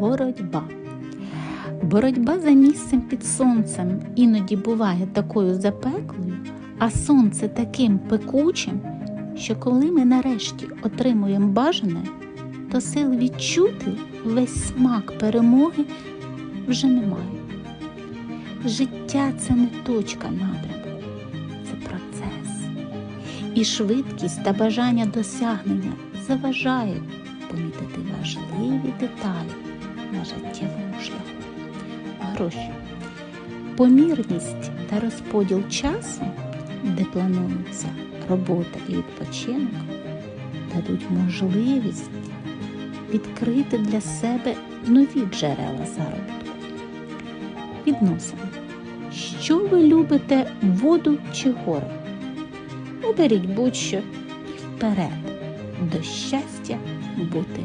боротьба. Боротьба за місцем під сонцем іноді буває такою запеклою, а сонце таким пекучим, що коли ми нарешті отримуємо бажане, то сил відчути весь смак перемоги вже немає. Життя це не точка напрямку, це процес. І швидкість та бажання досягнення заважають помітити важливі деталі на життєвому шляху. Гроші. Помірність та розподіл часу, де планується робота і відпочинок, дадуть можливість відкрити для себе нові джерела заробітку. Відносини. Що ви любите воду чи гори? Оберіть будь-що і вперед до щастя бути